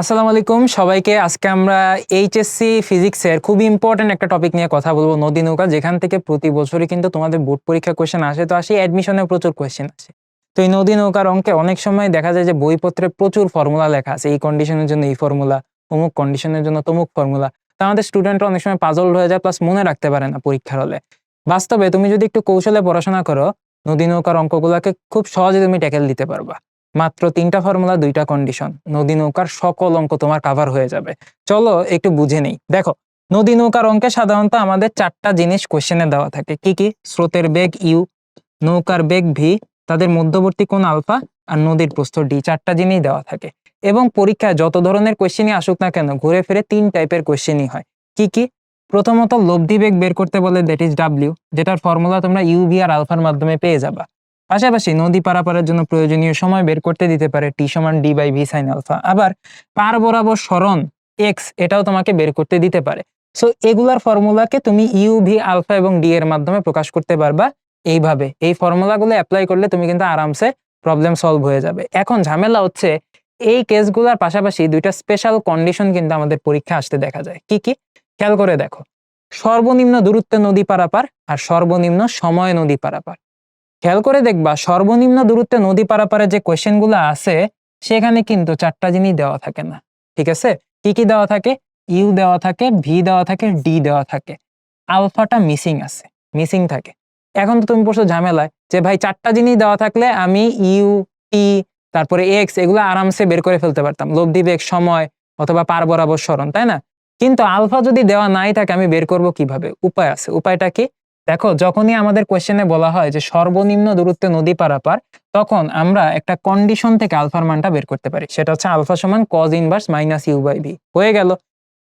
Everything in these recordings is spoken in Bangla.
আসসালামু আলাইকুম। সবাইকে আজকে আমরা এইচএসসি ফিজিক্সের খুব ইম্পর্টেন্ট একটা টপিক নিয়ে কথা বলব নদী নৌকা, যেখান থেকে প্রতি বছরই কিন্তু তোমাদের বোর্ড পরীক্ষা কোয়েশ্চেন আসে। তো আসে অ্যাডমিশনে প্রচুর কোয়েশ্চেন আসে। তো এই নদী নৌকার অঙ্কে অনেক সময় দেখা যায় যে বইপত্রে প্রচুর ফর্মুলা লেখা আছে। এই কন্ডিশনের জন্য এই ফর্মুলা অমুক কন্ডিশনের জন্য তমুক ফর্মুলা তো আমাদের স্টুডেন্টরা অনেক সময় পাজল হয়ে যায় প্লাস মনে রাখতে পারে না পরীক্ষার হলে। বাস্তবে তুমি যদি একটু কৌশলে পড়াশোনা করো, নদী নৌকার অঙ্কগুলোকে খুব সহজে তুমি ট্যাকেল দিতে পারবা। মাত্র তিনটা ফর্মুলা দুইটা কন্ডিশন নদী নৌকার সকল অঙ্ক তোমার কাভার হয়ে যাবে। চলো একটু বুঝে নেই। দেখো, নদী নৌকার অঙ্কে সাধারণত আমাদের চারটা জিনিস কোশ্চেনে দেওয়া থাকে। কি কি? স্রোতের বেগ ইউ নৌকার বেগ ভি তাদের মধ্যবর্তী কোণ আলফা আর নদীর প্রস্থ ডি চারটা জিনিস দেওয়া থাকে। এবং পরীক্ষায় যত ধরনের কোশ্চেনই আসুক না কেন, ঘুরে ফিরে তিন টাইপের কোশ্চেনই হয়। কি কি? প্রথমত লব্ধি বেগ বের করতে বলে দ্যাট ইজ ডাব্লিউ যেটার ফর্মুলা তোমরা ইউভি আর আলফার মাধ্যমে পেয়ে যাবা। পাশাপাশি নদী পারাপারের জন্য প্রয়োজনীয় সময় বের করতে দিতে পারে টি সমান d by v sine alpha আবার পার বরাবর সরণ এক্স এটাও তোমাকে বের করতে দিতে পারে। সো এগুলার ফর্মুলাকে তুমি ইউ ভি আলফা এবং ডি এর মাধ্যমে প্রকাশ করতে পারবা এইভাবে। এই ফর্মুলাগুলো অ্যাপ্লাই করলে তুমি কিন্তু আরামসে প্রবলেম সলভ হয়ে যাবে। এখন ঝামেলা হচ্ছে এই কেসগুলোর পাশাপাশি দুইটা স্পেশাল কন্ডিশন কিন্তু আমাদের পরীক্ষা আসতে দেখা যায়। কি কি? খেয়াল করে দেখো। সর্বনিম্ন দূরত্বে নদী পারাপার আর সর্বনিম্ন সময় নদী পারাপার। খেয়াল করে দেখবা সর্বনিম্ন দূরত্বে নদী পারাপারে যে কোয়েশ্চেনগুলো আছে, সেখানে কিন্তু চারটা জিনিস দেওয়া থাকে না। ঠিক আছে? কি কি দেওয়া থাকে? ইউ দেওয়া থাকে, ভি দেওয়া থাকে, ডি দেওয়া থাকে। আলফাটা মিসিং আছে মিসিং থাকে। এখন তো তুমি পড়ছো ঝামেলায় যে ভাই চারটা জিনিস দেওয়া থাকলে আমি ইউ, টি, তারপরে এক্স এগুলো আরামসে বের করে ফেলতে পারতাম। লব্ধি বেগ সময় অথবা পার বরাবর সরণ তাই না? কিন্তু আলফা যদি দেওয়া নাই থাকে আমি বের করব কীভাবে? উপায় আছে। উপায়টা কি? দেখো, যখনই আমাদের কোয়েশ্চেনে বলা হয় যে সর্বনিম্ন দূরত্বে নদী পারাপার, তখন আমরা একটা কন্ডিশন থেকে আলফার মানটা বের করতে পারি। সেটা হচ্ছে আলফা সমান cos inverse minus u by v হয়ে গেল।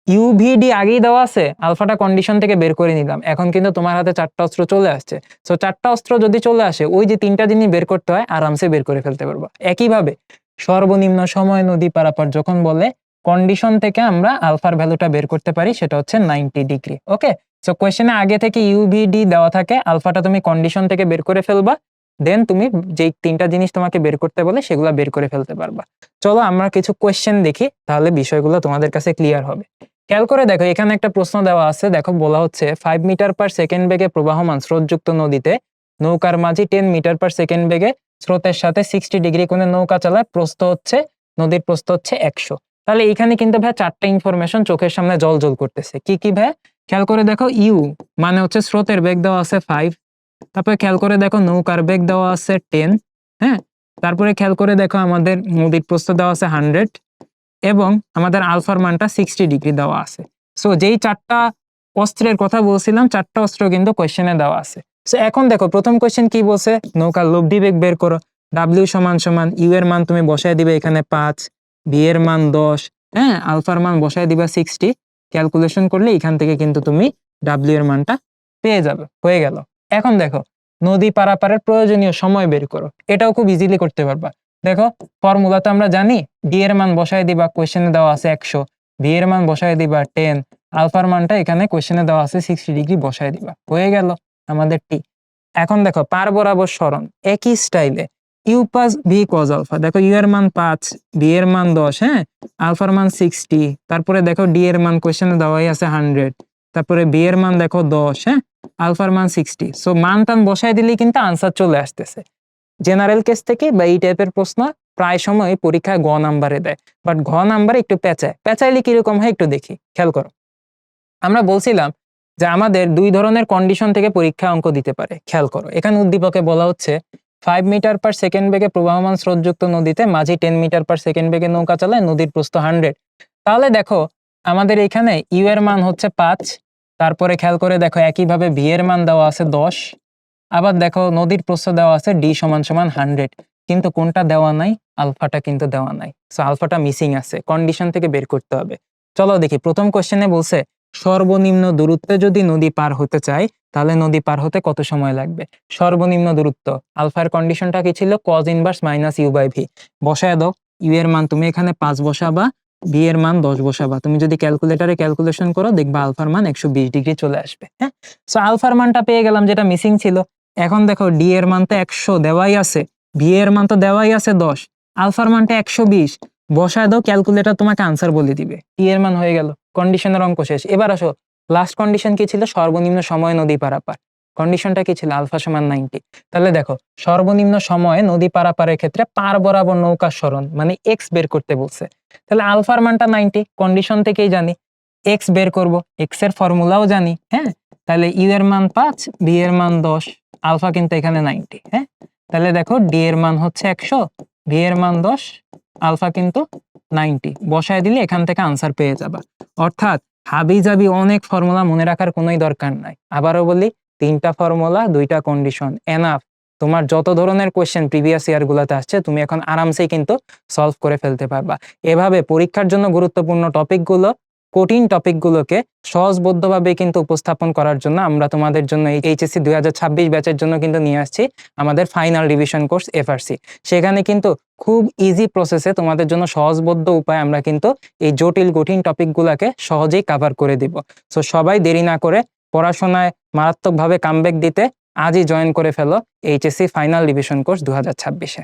ইউভিডি আগেই দেওয়া আছে, আলফাটা কন্ডিশন থেকে বের করে নিলাম। এখন কিন্তু তোমার হাতে চারটা অস্ত্র চলে আসছে। সো চারটা অস্ত্র যদি চলে আসে, ওই যে তিনটা জিনিস বের করতে হয়, আরামসে বের করে ফেলতে পারব। একইভাবে সর্বনিম্ন সময় নদী পারাপার যখন বলে কন্ডিশন থেকে আমরা আলফার ভ্যালুটা বের করতে পারি, সেটা হচ্ছে নাইনটি ডিগ্রি ওকে সো কোয়েশ্চেনে আগে থেকে ইউভিডি দেওয়া থাকে আলফাটা তুমি কন্ডিশন থেকে বের করে ফেলবা দেন তুমি যেই তিনটা জিনিস তোমাকে বের করতে বলে, সেগুলো বের করে ফেলতে পারবা। চলো আমরা কিছু কোয়েশ্চেন দেখি, তাহলে বিষয়গুলো তোমাদের কাছে ক্লিয়ার হবে। খেয়াল করে দেখো, এখানে একটা প্রশ্ন দেওয়া আছে, দেখো বলা হচ্ছে ফাইভ মিটার পার সেকেন্ড বেগে প্রবাহমান স্রোতযুক্ত নদীতে, নৌকার মাঝি টেন মিটার পার সেকেন্ড বেগে স্রোতের সাথে সিক্সটি ডিগ্রি কোণে নৌকা চালায়, প্রস্থ হচ্ছে, নদীর প্রস্থ হচ্ছে একশো। তাহলে এখানে কিন্তু ভাই চারটা ইনফরমেশন চোখের সামনে জল জল করতেছে। কি কি ভাই? খেয়াল করে দেখো ইউ মানে হচ্ছে স্রোতের বেগ দেওয়া আছে ফাইভ তারপরে খেয়াল করে দেখো নৌকার বেগ দেওয়া আছে টেন হ্যাঁ? তারপরে খেয়াল করে দেখো আমাদের নদীর প্রস্থ দেওয়া আছে হান্ড্রেড এবং আমাদের আলফার মানটা সিক্সটি ডিগ্রি দেওয়া আছে। সো যেই চারটা অস্ত্রের কথা বলছিলাম, চারটা অস্ত্র কিন্তু কোয়েশ্চেনে দেওয়া আছে। সো এখন দেখো প্রথম কোয়েশ্চেন কি বলছে? নৌকার লব্ধি বেগ বের করো। ডাব্লিউ সমান সমান ইউ এর মান তুমি বসায় দিবে এখানে পাঁচ ভি এর মান দশ হ্যাঁ? আলফার মান বসায় দিবা সিক্সটি ক্যালকুলেশন করলে এখান থেকে কিন্তু তুমি ডাব্লিউ এর মানটা পেয়ে যাবে, হয়ে গেল। এখন দেখো, নদী পারাপারের প্রয়োজনীয় সময় বের করো, এটাও খুব ইজিলি করতে পারবা। দেখো ফর্মুলা তো আমরা জানি ডি এর মান বসায় দিবা কোয়েশ্চেনে দেওয়া আছে একশো ভি এর মান বসায় দিবা টেন আলফার মানটা এখানে কোয়েশ্চেনে দেওয়া আছে সিক্সটি ডিগ্রি বসায় দিবা, হয়ে গেল আমাদের টি এখন দেখো, পার বরাবর সরণ, একই স্টাইলে u plus v cos alpha. দেখো ইউ এর মান পাঁচ ভি এর মান দশ হ্যাঁ? আলফার মান সিক্সটি। তারপরে দেখো ডি এর মান কোয়েশ্চেনে দেওয়াই আছে হান্ড্রেড। তারপরে বি এর মান দেখো দশ হ্যাঁ? আলফার মান সিক্সটি। সো মান টান বসাই দিলেই কিন্তু আনসার চলে আসতেছে। জেনারেল কেস থেকে বা এই টাইপের প্রশ্ন প্রায় সময় পরীক্ষায় গ নাম্বারে দেয়। বাট ঘ নাম্বারে একটু পেঁচায়। পেঁচাইলে কীরকম হয় একটু দেখি। খেয়াল করো। আমরা বলছিলাম যে আমাদের দুই ধরনের কন্ডিশন থেকে পরীক্ষা অঙ্ক দিতে পারে। খেয়াল করো। এখানে উদ্দীপকে বলা হচ্ছে ফাইভ মিটার পার সেকেন্ড বেগে প্রবাহমান স্রোতযুক্ত নদীতে মাঝি টেন মিটার পার সেকেন্ড বেগে নৌকা চালায়, নদীর প্রস্থ হান্ড্রেড তাহলে দেখো, আমাদের এখানে ইউ এর মান হচ্ছে পাঁচ, তারপরে খেয়াল করে দেখো একইভাবে ভি এর মান দেওয়া আছে দশ, আবার দেখো নদীর প্রস্থ দেওয়া আছে ডি সমান সমান হান্ড্রেড কিন্তু কোনটা দেওয়া নাই? আলফাটা কিন্তু দেওয়া নাই। সো আলফাটা মিসিং আছে কন্ডিশন থেকে বের করতে হবে। চলো দেখি, প্রথম কোশ্চেনে বলছে সর্বনিম্ন দূরত্বে যদি নদী পার হতে চাই, তাহলে নদী পার হতে কত সময় লাগবে? সর্বনিম্ন দূরত্ব, আলফার কন্ডিশনটা কি ছিল? Cos inverse minus u by v বসায় দাও ইউ এর মান তুমি এখানে পাঁচ বসাবা ভি এর মান দশ বসাবা। তুমি যদি ক্যালকুলেটারে ক্যালকুলেশন করো, দেখবা আলফার মান একশো বিশ ডিগ্রি চলে আসবে হ্যাঁ? সো আলফার মানটা পেয়ে গেলাম যেটা মিসিং ছিল। এখন দেখো ডি এর মান তো একশো দেওয়াই আছে ভি এর মান তো দেওয়াই আছে দশ, আলফার মানটা একশো বিশ। বসায় দাও ক্যালকুলেটর তোমাকে আনসার বলে দিবে। টি এর মান হয়ে গেল কন্ডিশনের অঙ্ক শেষ। এবার আসো লাস্ট কন্ডিশন কি ছিল? সর্বনিম্ন সময় নদী পারাপার। কন্ডিশনটা কি ছিল? আলফা সমান নাইনটি তাহলে দেখো, সর্বনিম্ন সময়ে নদী পারাপারের ক্ষেত্রে পার বরাবর নৌকা সরণ মানে এক্স বের করতে বলছে। তাহলে আলফার মানটা নাইনটি কন্ডিশন থেকেই জানি এক্স বের করব এক্সের ফর্মুলাও জানি হ্যাঁ? তাহলে ইউ এর মান পাঁচ বি এর মান দশ আলফা কিন্তু এখানে নাইনটি হ্যাঁ? তাহলে দেখো ডি এর মান হচ্ছে একশো ভি এর মান দশ আলফা কিন্তু নাইনটি। বসায় দিলে এখান থেকে আনসার পেয়ে যাবা। অর্থাৎ হাবি যাবি অনেক ফর্মুলা মনে রাখার কোনোই দরকার নাই। আবারও বলি, তিনটা ফর্মুলা দুইটা কন্ডিশন এনাফ তোমার যত ধরনের কোয়েশ্চেন প্রিভিয়াস ইয়ারগুলোতে আসছে, তুমি এখন আরামসেই কিন্তু সলভ করে ফেলতে পারবা। এভাবে পরীক্ষার জন্য গুরুত্বপূর্ণ টপিকগুলো কঠিন টপিকগুলোকে সহজবদ্ধভাবে কিন্তু উপস্থাপন করার জন্য আমরা তোমাদের জন্য এই এইচএসসি দুই হাজার ছাব্বিশ ব্যাচের জন্য কিন্তু নিয়ে আসছি আমাদের ফাইনাল রিভিশন কোর্স এফআরসি সেখানে কিন্তু খুব ইজি প্রসেসে তোমাদের জন্য সহজবদ্ধ উপায় আমরা কিন্তু এই জটিল, কঠিন টপিকগুলোকে সহজেই কাভার করে দিব। সো সবাই দেরি না করে পড়াশোনায় মারাত্মকভাবে কামব্যাক দিতে আজই জয়েন করে ফেলো এইচএসসি ফাইনাল রিভিশন কোর্স দু হাজার ছাব্বিশে।